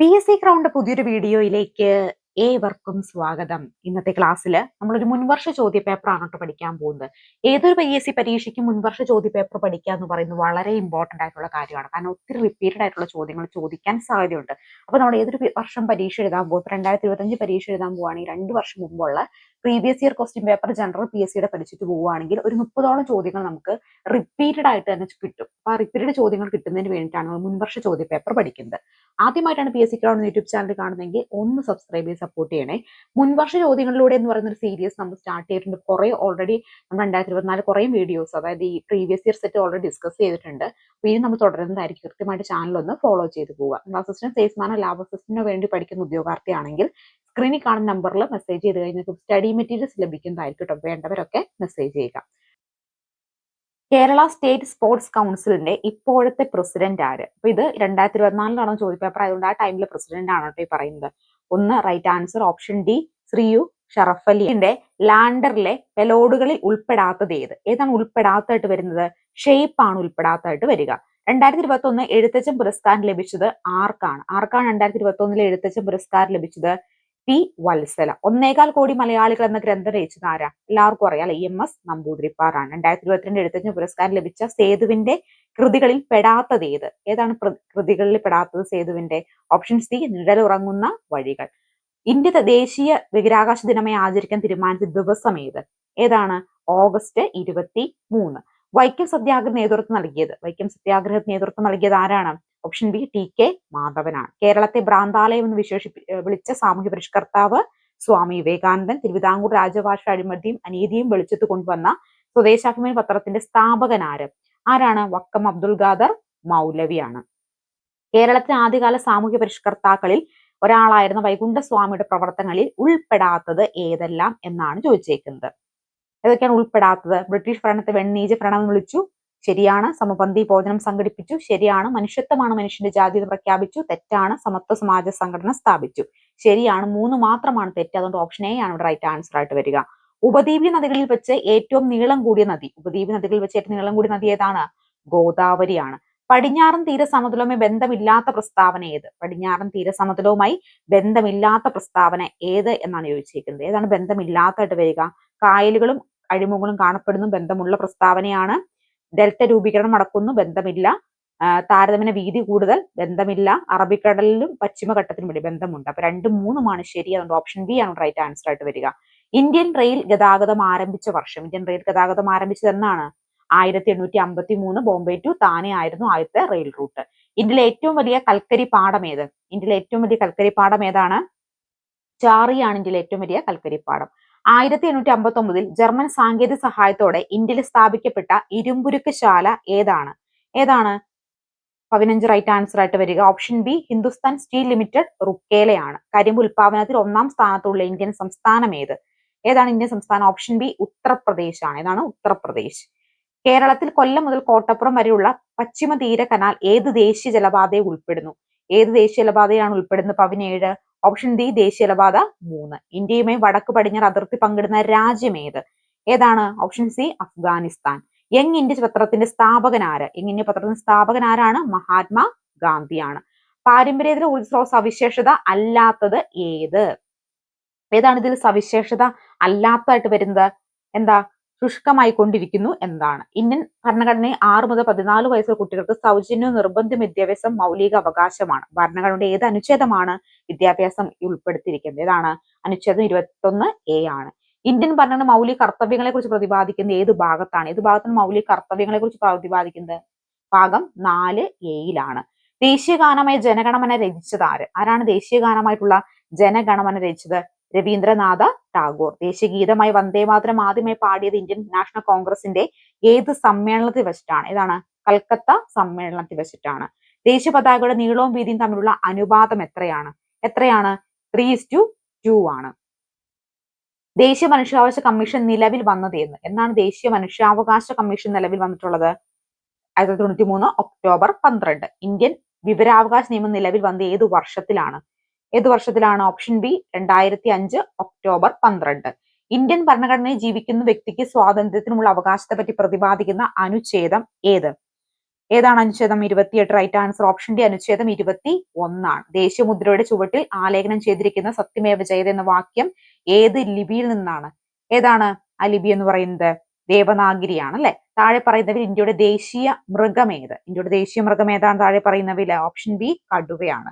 P S C crowned പുതിയൊരു വീഡിയോയിലേക്ക് ഏവർക്കും സ്വാഗതം. ഇന്നത്തെ ക്ലാസ്സിൽ നമ്മളൊരു മുൻവർഷ ചോദ്യ പേപ്പറാണ് കേട്ടോ പഠിക്കാൻ പോകുന്നത്. ഏതൊരു പി എസ് സി പരീക്ഷയ്ക്ക് മുൻവർഷ ചോദ്യ പേപ്പർ പഠിക്കുക എന്ന് പറയുന്നത് വളരെ ഇമ്പോർട്ടന്റ് ആയിട്ടുള്ള കാര്യമാണ്. കാരണം ഒത്തിരി റിപ്പീറ്റഡ് ആയിട്ടുള്ള ചോദ്യങ്ങൾ ചോദിക്കാൻ സാധ്യതയുണ്ട്. അപ്പോൾ നമ്മൾ ഏതൊരു വർഷം പരീക്ഷ എഴുതാൻ പോകും രണ്ടായിരത്തി ഇരുപത്തഞ്ച് പരീക്ഷ എഴുതാൻ പോവുകയാണെങ്കിൽ രണ്ട് വർഷം മുമ്പുള്ള previous year question paper general P S സിയുടെ പഠിച്ചിട്ട് പോവുകയാണെങ്കിൽ ഒരു മുപ്പതോളം ചോദ്യങ്ങൾ നമുക്ക് റിപ്പീറ്റഡ് ആയിട്ട് തന്നെ കിട്ടും. അപ്പൊ ആ റിപ്പീറ്റഡ് ചോദ്യങ്ങൾ കിട്ടുന്നതിന് വേണ്ടിയിട്ടാണ് നമ്മൾ മുൻവർഷ ചോദ്യ പേപ്പർ പഠിക്കുന്നത്. ആദ്യമായിട്ടാണ് P S C YouTube channel കാണുന്നതെങ്കിൽ ഒന്ന് സബ്സ്ക്രൈബ് ചെയ്ത് സപ്പോർട്ട് ചെയ്യണേ. മുൻവർഷ ചോദ്യങ്ങളിലൂടെ എന്ന് പറയുന്ന ഒരു സീരീസ് നമ്മൾ സ്റ്റാർട്ട് ചെയ്തിട്ടുണ്ട്. കുറെ ഓൾറെഡി നമ്മൾ രണ്ടായിരത്തി ഇരുപത്തിനാല് കുറേ വീഡിയോസ് അതായത് ഈ previous year set already discuss ചെയ്തിട്ടുണ്ട്. ഇനി നമ്മൾ തുടരുന്നതായിരിക്കും. കൃത്യമായിട്ട് ചാനൽ ഒന്ന് ഫോളോ ചെയ്ത് പോവുക. അസിസ്റ്റന്റ് സെയിൽസ്മാനോ ലാബ് അസിസ്റ്റന്റിനോ വേണ്ടി പഠിക്കുന്ന ഉദ്യോഗാർത്ഥിയാണെങ്കിൽ സ്ക്രീനിൽ കാണുന്ന നമ്പറിൽ മെസ്സേജ് ചെയ്ത് കഴിഞ്ഞാൽ സ്റ്റഡി മെറ്റീരിയൽസ് ലഭിക്കുന്നതായിരിക്കും വേണ്ടവരൊക്കെ മെസ്സേജ് ചെയ്യുക. കേരള സ്റ്റേറ്റ് സ്പോർട്സ് കൗൺസിലിന്റെ ഇപ്പോഴത്തെ പ്രസിഡന്റ് ആര്? അപ്പൊ ഇത് രണ്ടായിരത്തി ഇരുപത്തിനാലിലാണ് ചോദ്യ പേപ്പർ ആയതുകൊണ്ട് ആ ടൈമിൽ പ്രസിഡന്റ് ആണ് കേട്ടോ ഈ പറയുന്നത്. ഒന്ന് റൈറ്റ് ആൻസർ ഓപ്ഷൻ ഡി ശ്രീയു ഷറഫ് അലിന്റെ ലാൻഡറിലെ പെലോഡുകളിൽ ഉൾപ്പെടാത്തത് ഏത്? ഏതാണ് ഉൾപ്പെടാത്തതായിട്ട് വരുന്നത്? ഷേപ്പ് ആണ് ഉൾപ്പെടാത്തതായിട്ട് വരിക. രണ്ടായിരത്തി ഇരുപത്തി ഒന്ന് എഴുത്തച്ഛൻ പുരസ്കാരം ലഭിച്ചത് ആർക്കാണ്? ആർക്കാണ് രണ്ടായിരത്തി ഇരുപത്തി ഒന്നിലെ എഴുത്തച്ഛൻ പുരസ്കാരം ലഭിച്ചത്? പി വത്സല. ഒന്നേകാൽ കോടി മലയാളികൾ എന്ന ഗ്രന്ഥം രചിച്ചത് ആരാ? എല്ലാവർക്കും അറിയാം ഇ എം എസ് നമ്പൂതിരിപ്പാറാണ്. രണ്ടായിരത്തി ഇരുപത്തിരണ്ട് എഴുത്തച്ഛൻ പുരസ്കാരം ലഭിച്ച സേതുവിന്റെ കൃതികളിൽ പെടാത്തത് ഏത്? ഏതാണ് കൃതികളിൽ പെടാത്തത് സേതുവിന്റെ ഓപ്ഷൻ സി നിഴലുറങ്ങുന്ന വഴികൾ. ഇന്ത്യ ദേശീയ ബഹിരാകാശ ദിനമായി ആചരിക്കാൻ തീരുമാനിച്ച ദിവസം ഏത്? ഏതാണ്? ഓഗസ്റ്റ് ഇരുപത്തി മൂന്ന് വൈക്കം സത്യാഗ്രഹ നേതൃത്വം നൽകിയത്. വൈക്കം സത്യാഗ്രഹ നേതൃത്വം നൽകിയത് ആരാണ്? ഓപ്ഷൻ ബി ടി കെ മാധവനാണ്. കേരളത്തെ ഭ്രാന്താലയം എന്ന് വിശേഷിപ്പി വിളിച്ച സാമൂഹ്യ പരിഷ്കർത്താവ് സ്വാമി വിവേകാനന്ദൻ തിരുവിതാംകൂർ രാജഭാഷ അഴിമതിയും അനീതിയും വെളിച്ചത്ത് കൊണ്ടുവന്ന സ്വദേശാഭിമാനി പത്രത്തിന്റെ സ്ഥാപകനാര്? ആരാണ്? വക്കം അബ്ദുൽ ഖാദർ മൗലവിയാണ്. കേരളത്തിലെ ആദ്യകാല സാമൂഹ്യ പരിഷ്കർത്താക്കളിൽ ഒരാളായിരുന്ന വൈകുണ്ഠസ്വാമിയുടെ പ്രവർത്തനങ്ങളിൽ ഉൾപ്പെടാത്തത് ഏതെല്ലാം എന്നാണ് ചോദിച്ചേക്കുന്നത്. ഏതൊക്കെയാണ് ഉൾപ്പെടാത്തത്? ബ്രിട്ടീഷ് ഭരണത്തെ വെണ്ണീജ ഭരണം എന്ന് വിളിച്ചു. ശരിയാണ്. സമപന്തി ഭോജനം സംഘടിപ്പിച്ചു. ശരിയാണ്. മനുഷ്യത്വമാണ് മനുഷ്യന്റെ ജാതി പ്രഖ്യാപിച്ചു. തെറ്റാണ്. സമത്വ സമാജ സംഘടന സ്ഥാപിച്ചു. ശരിയാണ്. മൂന്ന് മാത്രമാണ് തെറ്റ്. അതുകൊണ്ട് ഓപ്ഷൻ എ ആണ് ഇവിടെ റൈറ്റ് ആൻസർ ആയിട്ട് വരിക. ഉപദ്വീപി നദികളിൽ വെച്ച് ഏറ്റവും നീളം കൂടിയ നദി. ഉപദ്വീപി നദികളിൽ വെച്ച് ഏറ്റവും നീളം കൂടിയ നദി ഏതാണ്? ഗോദാവരിയാണ്. പടിഞ്ഞാറൻ തീരസമതലവുമായി ബന്ധമില്ലാത്ത പ്രസ്താവന ഏത്? പടിഞ്ഞാറൻ തീരസമതലവുമായി ബന്ധമില്ലാത്ത പ്രസ്താവന ഏത് എന്നാണ് ചോദിച്ചിരിക്കുന്നത്. ഏതാണ് ബന്ധമില്ലാത്തതായിട്ട് വരിക? കായലുകളും അഴിമുകളും കാണപ്പെടുന്നു ബന്ധമുള്ള പ്രസ്താവനയാണ് ഡെൽറ്റ രൂപീകരണം നടക്കുന്നു ബന്ധമില്ല. താരതമ്യ വീതി കൂടുതൽ ബന്ധമില്ല. അറബിക്കടലിലും പശ്ചിമഘട്ടത്തിനും വേണ്ടി ബന്ധമുണ്ട്. അപ്പൊ രണ്ടും മൂന്നുമാണ് ശരി അതുകൊണ്ട് ഓപ്ഷൻ ബി ആണ് റൈറ്റ് ആൻസർ ആയിട്ട് വരിക. ഇന്ത്യൻ റെയിൽ ഗതാഗതം ആരംഭിച്ച വർഷം. ഇന്ത്യൻ റെയിൽ ഗതാഗതം ആരംഭിച്ചത് എന്നാണ്? ആയിരത്തി എണ്ണൂറ്റി അമ്പത്തി മൂന്ന് ബോംബെ ടു താനെ ആയിരുന്നു ആദ്യത്തെ റെയിൽ റൂട്ട്. ഇന്ത്യയിലെ ഏറ്റവും വലിയ കൽക്കരി പാടം ഏത്? ഇന്ത്യയിലെ ഏറ്റവും വലിയ കൽക്കരി പാടം ഏതാണ്? ചാറിയാണ് ഇന്ത്യയിലെ ഏറ്റവും വലിയ കൽക്കരി പാടം. ആയിരത്തി എണ്ണൂറ്റി അമ്പത്തി ഒമ്പതിൽ ജർമ്മൻ സാങ്കേതിക സഹായത്തോടെ ഇന്ത്യയിൽ സ്ഥാപിക്കപ്പെട്ട ഇരുമ്പുരുക്ക് ശാല ഏതാണ്? ഏതാണ്? പതിനഞ്ച് റൈറ്റ് ആൻസർ ആയിട്ട് വരിക. Option B Hindustan steel limited റുക്കേലയാണ്. കരിമ്പ് ഉൽപാദനത്തിൽ ഒന്നാം സ്ഥാനത്തുള്ള ഇന്ത്യൻ സംസ്ഥാനം ഏത്? ഏതാണ് ഇന്ത്യൻ സംസ്ഥാനം? ഓപ്ഷൻ ബി ഉത്തർപ്രദേശ് ആണ് ഏതാണ്? ഉത്തർപ്രദേശ്. കേരളത്തിൽ കൊല്ലം മുതൽ കോട്ടപ്പുറം വരെയുള്ള പശ്ചിമ തീര കനാൽ ഏത് ദേശീയ ജലപാതയെ ഉൾപ്പെടുന്നു? ഏത് ദേശീയ ജലപാതയാണ് ഉൾപ്പെടുന്നത്? പതിനേഴ്. ഓപ്ഷൻ ഡി ദേശീയപാത മൂന്ന്. ഇന്ത്യയുമായി വടക്ക് പടിഞ്ഞാറ് അതിർത്തി പങ്കിടുന്ന രാജ്യം ഏത്? ഏതാണ്? Option C Afghanistan. Young India പത്രത്തിന്റെ സ്ഥാപകൻ ആര്? യങ് ഇന്ത്യ പത്രത്തിന്റെ സ്ഥാപകൻ ആരാണ്? മഹാത്മാ ഗാന്ധിയാണ്. പാരമ്പര്യത്തിലെ ഉത്സവ സവിശേഷത അല്ലാത്തത് ഏത്? ഏതാണ് ഇതിൽ സവിശേഷത അല്ലാത്തതായിട്ട് വരുന്നത്? എന്താ? ശുഷ്കമായി കൊണ്ടിരിക്കുന്നു എന്നതാണ് ഇന്ത്യൻ ഭരണഘടനയെ ആറ് മുതൽ പതിനാല് വയസ്സുള്ള കുട്ടികൾക്ക് സൗജന്യ നിർബന്ധ വിദ്യാഭ്യാസം മൗലിക അവകാശമാണ് ഭരണഘടനയുടെ ഏത് അനുച്ഛേദമാണ് വിദ്യാഭ്യാസം ഉൾപ്പെടുത്തിയിരിക്കുന്നത്? ഏതാണ് അനുച്ഛേദം ഇരുപത്തൊന്ന് എ ആണ്. ഇന്ത്യൻ ഭരണഘടന മൗലിക കർത്തവ്യങ്ങളെ കുറിച്ച് പ്രതിപാദിക്കുന്ന ഏത് ഭാഗത്താണ്? ഏത് ഭാഗത്താണ് മൗലിക കർത്തവ്യങ്ങളെ കുറിച്ച് പ്രതിപാദിക്കുന്നത്? ഭാഗം നാല് എയിലാണ്. ദേശീയ ഗാനമായ ജനഗണമന രചിച്ചത് ആര്? ആരാണ് ദേശീയ ഗാനമായിട്ടുള്ള ജനഗണമന രചിച്ചത്? രവീന്ദ്രനാഥ ടാഗോർ. ദേശീയ ഗീതമായി വന്ദേമാതരം ആദ്യമായി പാടിയത് ഇന്ത്യൻ നാഷണൽ കോൺഗ്രസിന്റെ ഏത് സമ്മേളനത്തിൽ വെച്ചിട്ടാണ്? ഏതാണ് കൽക്കത്ത സമ്മേളനത്തിൽ വെച്ചിട്ടാണ്. ദേശീയ പതാകയുടെ നീളവും വീതിയും തമ്മിലുള്ള അനുപാതം എത്രയാണ്? എത്രയാണ്? ത്രീ ടു ടു ആണ്. ദേശീയ മനുഷ്യാവകാശ കമ്മീഷൻ നിലവിൽ വന്നത് എന്ന്. എന്നാണ് ദേശീയ മനുഷ്യാവകാശ കമ്മീഷൻ നിലവിൽ വന്നിട്ടുള്ളത്? ആയിരത്തി തൊണ്ണൂറ്റി മൂന്ന് ഒക്ടോബർ പന്ത്രണ്ട്. ഇന്ത്യൻ വിവരാവകാശ നിയമം നിലവിൽ വന്ന ഏത് വർഷത്തിലാണ്? ഏത് വർഷത്തിലാണ് ഓപ്ഷൻ ബി രണ്ടായിരത്തി അഞ്ച് ഒക്ടോബർ പന്ത്രണ്ട്. ഇന്ത്യൻ ഭരണഘടനയിൽ ജീവിക്കുന്ന വ്യക്തിക്ക് സ്വാതന്ത്ര്യത്തിനുമുള്ള അവകാശത്തെ പറ്റി പ്രതിപാദിക്കുന്ന അനുച്ഛേദം ഏത്? ഏതാണ് അനുച്ഛേദം? ഇരുപത്തിയെട്ട്. റൈറ്റ് ആൻസർ ഓപ്ഷൻ ഡി അനുച്ഛേദം ഇരുപത്തി ഒന്നാണ് ദേശീയമുദ്രയുടെ ചുവട്ടിൽ ആലേഖനം ചെയ്തിരിക്കുന്ന സത്യമേവ ജയത എന്ന വാക്യം ഏത് ലിപിയിൽ നിന്നാണ്? ഏതാണ് ആ ലിപി എന്ന് പറയുന്നത്? ദേവനാഗിരിയാണ് അല്ലെ? താഴെ പറയുന്നവർ ഇന്ത്യയുടെ ദേശീയ മൃഗം മൃഗമേത് ഇന്ത്യയുടെ ദേശീയ മൃഗം ഏതാണ് താഴെ പറയുന്നവയിൽ? ഓപ്ഷൻ ബി കടുവയാണ്.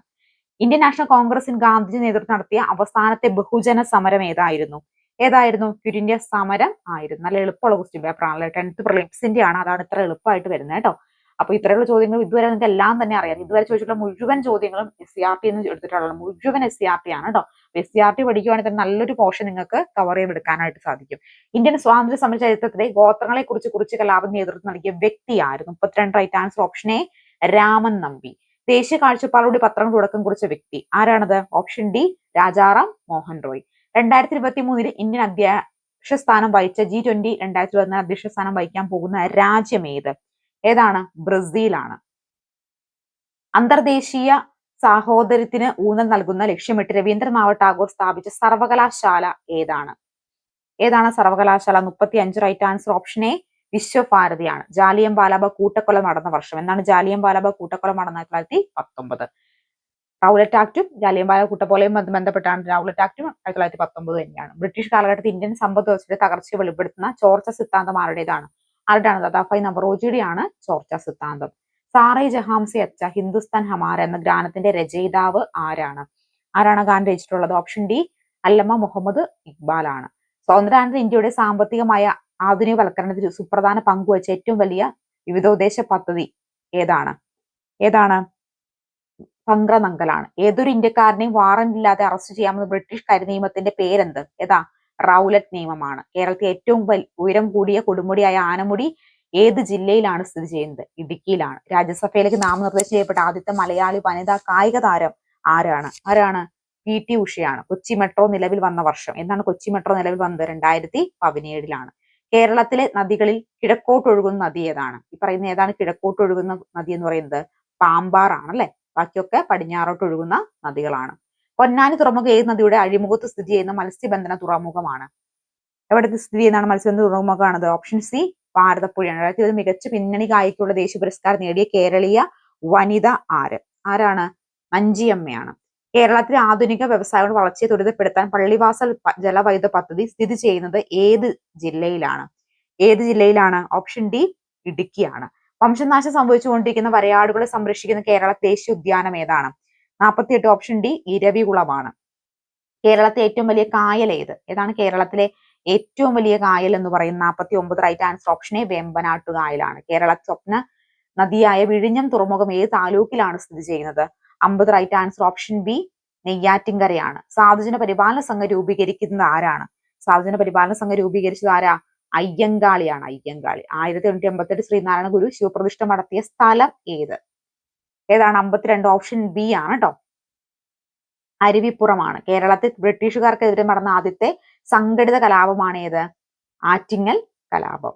ഇന്ത്യൻ നാഷണൽ കോൺഗ്രസിന് ഗാന്ധിജി നേതൃത്വം നടത്തിയ അവസാനത്തെ ബഹുജന സമരം ഏതായിരുന്നു? ഏതായിരുന്നു? ക്വിറ്റ് ഇന്ത്യ സമരം ആയിരുന്നു. നല്ല എളുപ്പമുള്ള ക്വസ്റ്റ്യൻ പേപ്പർ ആണല്ലോ. ടെൻത്ത് പ്രിലിംസിന്റെ ആണ്. അതാണ് ഇത്ര എളുപ്പമായിട്ട് വരുന്നത് കേട്ടോ. അപ്പൊ ഇത്രയുള്ള ചോദ്യങ്ങൾ ഇതുവരെ നിങ്ങൾക്ക് എല്ലാം തന്നെ അറിയാം. ഇതുവരെ ചോദിച്ചിട്ടുള്ള മുഴുവൻ ചോദ്യങ്ങളും എസ് സി ആർ ടി എന്ന് എടുത്തിട്ടുള്ളത് മുഴുവൻ എസ് സി ആർ ടി ആണ് കേട്ടോ. എസ് സി ആർ ടി പഠിക്കുകയാണെങ്കിൽ തന്നെ നല്ലൊരു പോർഷൻ നിങ്ങൾക്ക് കവർ ചെയ്തെടുക്കാനായിട്ട് സാധിക്കും. ഇന്ത്യൻ സ്വാതന്ത്ര്യ സമര ചരിത്രത്തിലെ ഗോത്രങ്ങളെ കുറിച്ച് കുറിച്ച് കലാപം നേതൃത്വം നൽകിയ വ്യക്തിയായിരുന്നു മുപ്പത്തിരണ്ട് right answer option A Raman Nambi. ദേശീയ കാഴ്ചപ്പാടോടെ പത്രങ്ങൾ തുടക്കം കുറിച്ച വ്യക്തി. ആരാണത്? Option D Rajaram Mohan Roy. രണ്ടായിരത്തി ഇരുപത്തി മൂന്നിൽ ഇന്ത്യൻ അധ്യക്ഷ സ്ഥാനം വഹിച്ച ജി ട്വന്റി രണ്ടായിരത്തി ഇരുപത്തിനാല് അധ്യക്ഷ സ്ഥാനം വഹിക്കാൻ പോകുന്ന രാജ്യം ഏത്? ഏതാണ്? ബ്രസീലാണ്. അന്തർദേശീയ സാഹോദര്യത്തിന് ഊന്നൽ നൽകുന്ന ലക്ഷ്യമിട്ട് രവീന്ദ്രനാഥ് ടാഗോർ സ്ഥാപിച്ച സർവകലാശാല ഏതാണ്? ഏതാണ് സർവകലാശാല മുപ്പത്തി അഞ്ച് റൈറ്റ് ആൻസർ ഓപ്ഷൻ എ വിശ്വഭാരതിയാണ്. ജാലിയം ബാലാബ കൂട്ടക്കൊല നടന്ന വർഷം. എന്നാണ് ജാലിയം ബാലാബ കൂട്ടക്കൊല നടന്ന തൊള്ളായിരത്തി പത്തൊമ്പത്? റൗലറ്റ് ആക്ടും ബാലാബ കൂട്ടപ്പോലെയും ബന്ധപ്പെട്ടാണ്. റൗലറ്റ് ആക്ടും ആയിരത്തി തൊള്ളായിരത്തി പത്തൊമ്പത് തന്നെയാണ്. ബ്രിട്ടീഷ് കാലഘട്ടത്തിൽ ഇന്ത്യൻ സമ്പദ് വ്യവസ്ഥയുടെ തകർച്ച വെളിപ്പെടുത്തുന്ന ചോർച്ച സിദ്ധാന്തം ആരുടേതാണ്? ആരുടെയാണ് ദദാഫായി നവറോജിയുടെയാണ് ചോർച്ച സിദ്ധാന്തം. സാറേ ജഹാംസി അച്ച ഹിന്ദുസ്ഥാൻ ഹമാര എന്ന ഗാനത്തിന്റെ രചയിതാവ് ആരാണ്? ആരാണ് ഗാനം രചിച്ചിട്ടുള്ളത്? ഓപ്ഷൻ ഡി അല്ലമ്മ മുഹമ്മദ് ഇക്ബാൽ ആണ് സ്വാതന്ത്ര്യാനന്തര ഇന്ത്യയുടെ സാമ്പത്തികമായ ആധുനികവൽക്കരണത്തിൽ സുപ്രധാന പങ്കുവച്ച ഏറ്റവും വലിയ വിവിധോദ്ദേശ പദ്ധതി ഏതാണ്? ഏതാണ്? പങ്ക്രനങ്കലാണ് ഏതൊരു ഇന്ത്യക്കാരനെയും വാറന്റ് ഇല്ലാതെ അറസ്റ്റ് ചെയ്യാമെന്ന ബ്രിട്ടീഷ് കരിനിയമത്തിന്റെ പേരെന്ത്? ഏതാ? റൗലറ്റ് നിയമമാണ്. കേരളത്തിൽ ഏറ്റവും ഉയരം കൂടിയ കൊടുമുടിയായ ആനമുടി ഏത് ജില്ലയിലാണ് സ്ഥിതി ചെയ്യുന്നത്? ഇടുക്കിയിലാണ്. രാജ്യസഭയിലേക്ക് നാമനിർദ്ദേശം ചെയ്യപ്പെട്ട ആദ്യത്തെ മലയാളി വനിതാ കായിക താരം ആരാണ്? ആരാണ്? പി ടി ഉഷയാണ്. കൊച്ചി മെട്രോ നിലവിൽ വന്ന വർഷം. എന്നാണ് കൊച്ചി മെട്രോ നിലവിൽ വന്നത്? രണ്ടായിരത്തി പതിനേഴിലാണ്. കേരളത്തിലെ നദികളിൽ കിഴക്കോട്ടൊഴുകുന്ന നദി ഏതാണ്? ഈ പറയുന്ന ഏതാണ് കിഴക്കോട്ടൊഴുകുന്ന നദി എന്ന് പറയുന്നത്? പാമ്പാറാണ് അല്ലെ? ബാക്കിയൊക്കെ പടിഞ്ഞാറോട്ട് ഒഴുകുന്ന നദികളാണ്. പൊന്നാനി തുറമുഖം ഏത് നദിയുടെ അഴിമുഖത്ത് സ്ഥിതി ചെയ്യുന്ന മത്സ്യബന്ധന തുറമുഖമാണ്? എവിടെ സ്ഥിതി ചെയ്യുന്നതാണ് മത്സ്യബന്ധന തുറമുഖമാണത് ഓപ്ഷൻ സി ഭാരതപ്പുഴയാണ്. അതായത് ഒരു മികച്ച പിന്നണി ഗായിക്കുള്ള ദേശീയ പുരസ്കാരം നേടിയ കേരളീയ വനിത ആര്? ആരാണ്? മഞ്ചിയമ്മയാണ് കേരളത്തിലെ ആധുനിക വ്യവസായങ്ങളുടെ വളർച്ചയെ ത്വരിതപ്പെടുത്താൻ പള്ളിവാസൽ ജലവൈദ്യുത പദ്ധതി സ്ഥിതി ചെയ്യുന്നത് ഏത് ജില്ലയിലാണ്? ഏത് ജില്ലയിലാണ്? ഓപ്ഷൻ ഡി ഇടുക്കിയാണ്. വംശനാശം സംഭവിച്ചുകൊണ്ടിരിക്കുന്ന വരയാടുകളെ സംരക്ഷിക്കുന്ന കേരള ദേശീയ ഉദ്യാനം ഏതാണ്? നാൽപ്പത്തിയെട്ട് ഓപ്ഷൻ ഡി ഇരവികുളമാണ്. കേരളത്തിലെ ഏറ്റവും വലിയ കായൽ ഏത്? ഏതാണ് കേരളത്തിലെ ഏറ്റവും വലിയ കായൽ എന്ന് പറയുന്ന നാൽപ്പത്തി ഒമ്പത് റൈറ്റ് ആൻസർ ഓപ്ഷനെ വെമ്പനാട്ടു കായലാണ്. കേരള സ്വപ്ന നദിയായ വിഴിഞ്ഞം തുറമുഖം ഏത് താലൂക്കിലാണ് സ്ഥിതി ചെയ്യുന്നത്? അമ്പത് റൈറ്റ് ആൻസർ ഓപ്ഷൻ ബി നെയ്യാറ്റിൻകരയാണ്. സാധുജന പരിപാലന സംഘം രൂപീകരിക്കുന്നത് ആരാണ്? സാധുജന പരിപാലന സംഘം രൂപീകരിച്ചത് ആരാ? അയ്യങ്കാളിയാണ്. അയ്യങ്കാളി. ആയിരത്തി എണ്ണൂറ്റി എൺപത്തെട്ട് ശ്രീനാരായണ ഗുരു ശിവപ്രതിഷ്ഠ നടത്തിയ സ്ഥലം ഏത്? ഏതാണ്? അമ്പത്തിരണ്ട് ഓപ്ഷൻ ബി ആണ് കേട്ടോ അരുവിപ്പുറമാണ്. കേരളത്തിൽ ബ്രിട്ടീഷുകാർക്കെതിരെ നടന്ന ആദ്യത്തെ സംഘടിത കലാപമാണ് ഏത്? ആറ്റിങ്ങൽ കലാപം.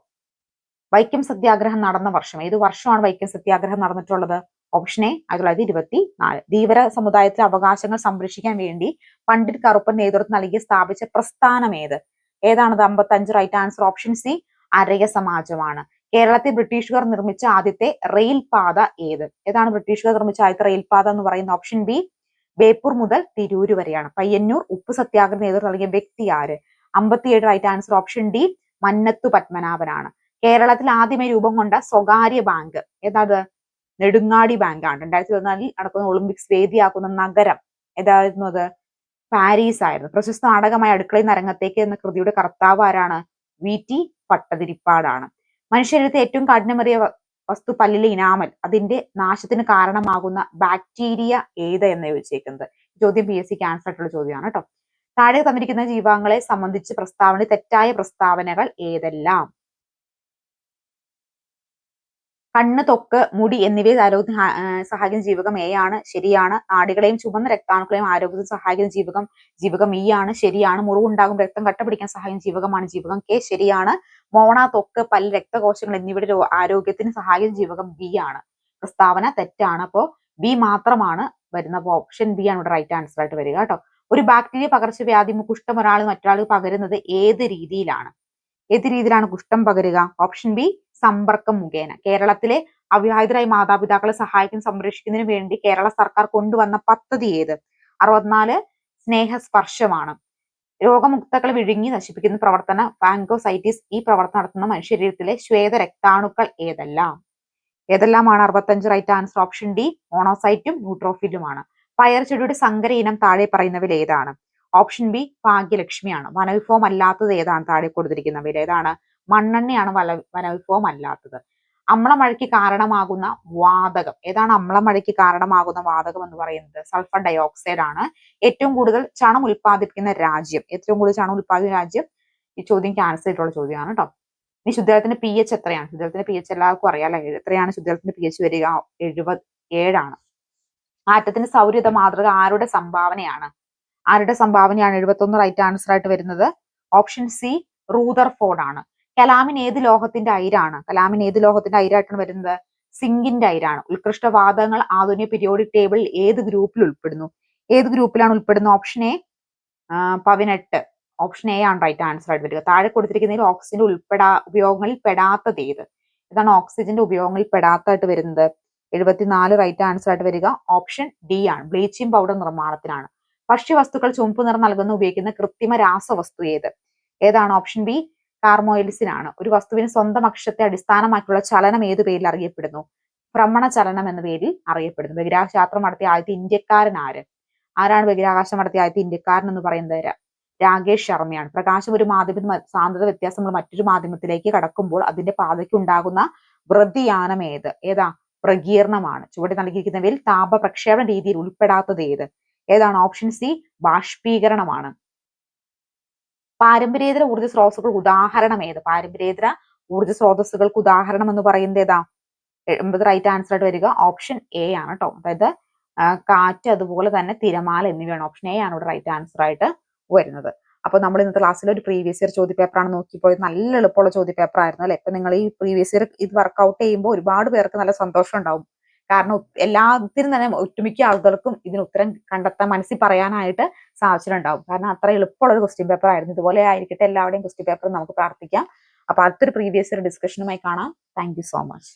വൈക്കം സത്യാഗ്രഹം നടന്ന വർഷം. ഏത് വർഷമാണ് വൈക്കം സത്യാഗ്രഹം നടന്നിട്ടുള്ളത്? ഓപ്ഷൻ എ ആയിരത്തി തൊള്ളായിരത്തി ഇരുപത്തി നാല് ധീവര സമുദായത്തിലെ അവകാശങ്ങൾ സംരക്ഷിക്കാൻ വേണ്ടി പണ്ഡിറ്റ് കറുപ്പൻ നേതൃത്വം നൽകി സ്ഥാപിച്ച പ്രസ്ഥാനം ഏത്? ഏതാണത്? അമ്പത്തഞ്ച് റൈറ്റ് ആൻസർ ഓപ്ഷൻ സി അരയ സമാജമാണ്. കേരളത്തിൽ ബ്രിട്ടീഷുകാർ നിർമ്മിച്ച ആദ്യത്തെ റെയിൽ പാത ഏത്? ഏതാണ് ബ്രിട്ടീഷുകാർ നിർമ്മിച്ച ആദ്യത്തെ റെയിൽ പാത എന്ന് പറയുന്ന ഓപ്ഷൻ ബി ബേപ്പൂർ മുതൽ തിരൂര് വരെയാണ്. പയ്യന്നൂർ ഉപ്പ് സത്യാഗ്രഹ നേതൃത്വം നൽകിയ വ്യക്തി ആര്? അമ്പത്തിയേഴ് right answer option D Mannathu പത്മനാഭനാണ്. കേരളത്തിൽ ആദ്യമേ രൂപം കൊണ്ട സ്വകാര്യ ബാങ്ക് ഏതാത്? നെടുങ്ങാടി ബാങ്കാണ് രണ്ടായിരത്തി പതിനാലിൽ നടക്കുന്ന ഒളിമ്പിക്സ് വേദിയാക്കുന്ന നഗരം ഏതായിരുന്നു അത്? പാരീസ് ആയിരുന്നു. പ്രശസ്ത നാടകമായ അടുക്കളയിൽ നരങ്ങത്തേക്ക് എന്ന കൃതിയുടെ കർത്താവ് ആരാണ്? വി. ടി. പട്ടതിരിപ്പാടാണ്. മനുഷ്യരുടെ ഏറ്റവും കഠിനമറിയ വസ്തു പല്ലിലെ ഇനാമൽ. അതിന്റെ നാശത്തിന് കാരണമാകുന്ന ബാക്ടീരിയ ഏത് എന്ന് ചോദിച്ചേക്കുന്നത്? ചോദ്യം പി എസ് സി ക്യാൻസർ ആയിട്ടുള്ള ചോദ്യമാണ് കേട്ടോ. താഴെ തന്നിരിക്കുന്ന ജീവാങ്ങളെ സംബന്ധിച്ച് പ്രസ്താവന തെറ്റായ പ്രസ്താവനകൾ ഏതെല്ലാം? കണ്ണ് തൊക്ക് മുടി എന്നിവയെ ആരോഗ്യത്തിന് സഹായിക്കുന്ന ജീവകം എ ആണ്. ശരിയാണ്. നാടികളെയും ചുമന്ന രക്താണുക്കളെയും ആരോഗ്യത്തിന് സഹായിക്കുന്ന ജീവകം ജീവകം ഇ ആണ്. ശരിയാണ്. മുറിവുണ്ടാകും. രക്തം കട്ടപിടിക്കാൻ സഹായിക്കുന്ന ജീവകമാണ് ജീവകം കെ ശരിയാണ്. മോണ തൊക്ക് പല്ല് രക്തകോശങ്ങൾ എന്നിവയുടെ ആരോഗ്യത്തിന് സഹായിക്കുന്ന ജീവകം ബി ആണ്. പ്രസ്താവന തെറ്റാണ്. അപ്പോൾ ബി മാത്രമാണ് വരുന്ന. ഓപ്ഷൻ ബി ആണ് ഇവിടെ റൈറ്റ് ആൻസർ ആയിട്ട് വരിക കേട്ടോ. ഒരു ബാക്ടീരിയ പകർച്ചവ്യാധി കുഷ്ഠം ഒരാൾ മറ്റൊരാൾ പകരുന്നത് ഏത് രീതിയിലാണ്? ഏത് രീതിയിലാണ് കുഷ്ഠം പകരുക? ഓപ്ഷൻ ബി സമ്പർക്കം മുഖേന. കേരളത്തിലെ അവിവാഹിതരായ മാതാപിതാക്കളെ സഹായിക്കുന്ന സംരക്ഷിക്കുന്നതിന് വേണ്ടി കേരള സർക്കാർ കൊണ്ടുവന്ന പദ്ധതി ഏത്? അറുപത്തിനാല് സ്നേഹസ്പർശമാണ്. രോഗമുക്തകളെ വിഴുങ്ങി നശിപ്പിക്കുന്ന പ്രവർത്തന ഫാങ്കോസൈറ്റിസ് ഈ പ്രവർത്തനം നടത്തുന്ന മനുഷ്യരീരത്തിലെ ശ്വേത രക്താണുക്കൾ ഏതെല്ലാം? ഏതെല്ലാമാണ് അറുപത്തഞ്ച് റൈറ്റ് ആൻസർ ഓപ്ഷൻ ഡി? മോണോസൈറ്റും ന്യൂട്രോഫിലുമാണ്. പയർ ചെടിയുടെ സങ്കര ഇനം താഴെ പറയുന്നവയിൽ ഏതാണ്? Option B ഭാഗ്യലക്ഷ്മിയാണ്. വനവിഭവം അല്ലാത്തത് ഏതാണ്? താഴെ കൊടുത്തിരിക്കുന്നവയിൽ ഏതാണ്? മണ്ണെണ്ണയാണ് വല വനവിഭവം അല്ലാത്തത് അമ്ലമഴയ്ക്ക് കാരണമാകുന്ന വാതകം. ഏതാണ് അമ്ലമഴയ്ക്ക് കാരണമാകുന്ന വാതകം എന്ന് പറയുന്നത്? സൾഫർ ഡയോക്സൈഡ് ആണ് ഏറ്റവും കൂടുതൽ ചണം ഉൽപ്പാദിപ്പിക്കുന്ന രാജ്യം. ഏറ്റവും കൂടുതൽ ചണം ഉൽപ്പാദിക്കുന്ന രാജ്യം? ഈ ചോദ്യം ക്യാൻസൽ ആയിട്ടുള്ള ചോദ്യമാണ് കേട്ടോ ഇനി ശുദ്ധജലത്തിന്റെ പി എച്ച് എത്രയാണ്? ശുദ്ധജലത്തിന്റെ പി എച്ച് എല്ലാവർക്കും അറിയാം അല്ലെ? എത്രയാണ് ശുദ്ധജലത്തിന്റെ പി എച്ച് വരിക? എഴുപത് ഏഴാണ് ആറ്റത്തിന്റെ സൗരത മാതൃക ആരുടെ സംഭാവനയാണ്? ആരുടെ സംഭാവനയാണ്? എഴുപത്തൊന്ന് റൈറ്റ് ആൻസർ ആയിട്ട് വരുന്നത്. ഓപ്ഷൻ സി റൂദർഫോർഡ് ആണ് കലാമിൻ ഏത് ലോഹത്തിന്റെ അയിരാണ്? കലാമിന് ഏത് ലോഹത്തിന്റെ അയിരായിട്ടാണ് വരുന്നത്? സിങ്കിന്റെ അയിരാണ്. ഉത്കൃഷ്ടവാദങ്ങൾ ആധുനിക പീരിയോഡിക് ടേബിൾ ഏത് ഗ്രൂപ്പിൽ ഉൾപ്പെടുന്നു? ഏത് ഗ്രൂപ്പിലാണ് ഉൾപ്പെടുന്നത്? ഓപ്ഷൻ എ പതിനെട്ട്. ഓപ്ഷൻ എ ആണ് റൈറ്റ് ആൻസർ ആയിട്ട് വരിക. താഴെ കൊടുത്തിരിക്കുന്നതിൽ ഓക്സിജന്റെ ഉൾപ്പെടാ ഉപയോഗങ്ങളിൽ പെടാത്തത് ഏത്? ഇതാണ് ഓക്സിജന്റെ ഉപയോഗങ്ങളിൽ പെടാത്തതായിട്ട് വരുന്നത്. എഴുപത്തിനാല് റൈറ്റ് ആൻസർ ആയിട്ട് വരിക. ഓപ്ഷൻ ഡി ആണ്. ബ്ലീച്ചിങ് പൗഡർ നിർമ്മാണത്തിനാണ്. ഭക്ഷ്യവസ്തുക്കൾ ചുമപ്പ് നിറം നൽകുന്ന ഉപയോഗിക്കുന്ന കൃത്രിമ രാസവസ്തു ഏത്? ഏതാണ് ഓപ്ഷൻ ബി കാർമോയിൽസിൻ ആണ് ഒരു വസ്തുവിന് സ്വന്തം അക്ഷത്തെ അടിസ്ഥാനമാക്കിയുള്ള ചലനം ഏത് പേരിൽ അറിയപ്പെടുന്നു? ഭ്രമണ ചലനം എന്ന പേരിൽ അറിയപ്പെടുന്നു. ബഹിരാകാശാസ്ത്രം നടത്തിയ ആദ്യത്തെ ഇന്ത്യക്കാരൻ ആര്? ആരാണ് ബഹിരാകാശം നടത്തിയ ആദ്യത്തെ ഇന്ത്യക്കാരൻ എന്ന് പറയുന്നത്? രാകേഷ് ശർമ്മയാണ്. പ്രകാശം ഒരു മാധ്യമ സാന്ദ്രത വ്യത്യാസമുള്ള മറ്റൊരു മാധ്യമത്തിലേക്ക് കടക്കുമ്പോൾ അതിന്റെ പാതയ്ക്ക് ഉണ്ടാകുന്ന വൃതിയാനം ഏത്? ഏതാ? പ്രകീർണമാണ്. ചുവടെ നൽകിയിരിക്കുന്നവയിൽ താപ പ്രക്ഷേപണ രീതിയിൽ ഉൾപ്പെടാത്തത് ഏത്? ഏതാണ്? ഓപ്ഷൻ സി ബാഷ്പീകരണമാണ്. പാരമ്പര്യേതര ഊർജ സ്രോതസ്സുകൾ ഉദാഹരണം ഏത്? പാരമ്പര്യേതര ഊർജ സ്രോതസ്സുകൾക്ക് ഉദാഹരണം എന്ന് പറയുന്നത് ഏതാ? എൺപത് റൈറ്റ് ആൻസർ ആയിട്ട് വരിക. ഓപ്ഷൻ എ ആണ് കേട്ടോ അതായത് കാറ്റ് അതുപോലെ തന്നെ തിരമാല എന്നിവയാണ്. ഓപ്ഷൻ എ ആണ് ഇവിടെ റൈറ്റ് ആൻസർ ആയിട്ട് വരുന്നത്. അപ്പോൾ നമ്മൾ ഇന്നത്തെ ക്ലാസ്സിൽ ഒരു പ്രീവിയസ് ഇയർ ചോദ്യ പേപ്പറാണ് നോക്കിപ്പോയത്. നല്ല എളുപ്പമുള്ള ചോദ്യ പേപ്പർ ആയിരുന്നു അല്ലെ? ഇപ്പൊ നിങ്ങൾ ഈ പ്രീവിയസ് ഇയർ ഇത് വർക്ക്ഔട്ട് ചെയ്യുമ്പോൾ ഒരുപാട് പേർക്ക് നല്ല സന്തോഷം ഉണ്ടാവും. കാരണം എല്ലാത്തിനും തന്നെ ഒട്ടുമിക്ക ആളുകൾക്കും ഇതിന് ഉത്തരം കണ്ടെത്താൻ മനസ്സിൽ പറയാനായിട്ട് സാധിച്ചിട്ടുണ്ടാവും. കാരണം അത്ര എളുപ്പമുള്ള ഒരു ക്വസ്റ്റ്യൻ പേപ്പർ ആയിരുന്നു. ഇതുപോലെ ആയിരിക്കട്ടെ എല്ലാവരുടെയും ക്വസ്റ്റ്യൻ പേപ്പർ നമുക്ക് പ്രാർത്ഥിക്കാം. അപ്പൊ അടുത്തൊരു പ്രീവിയസ് ഒരു ഡിസ്കഷനുമായി കാണാം. Thank so much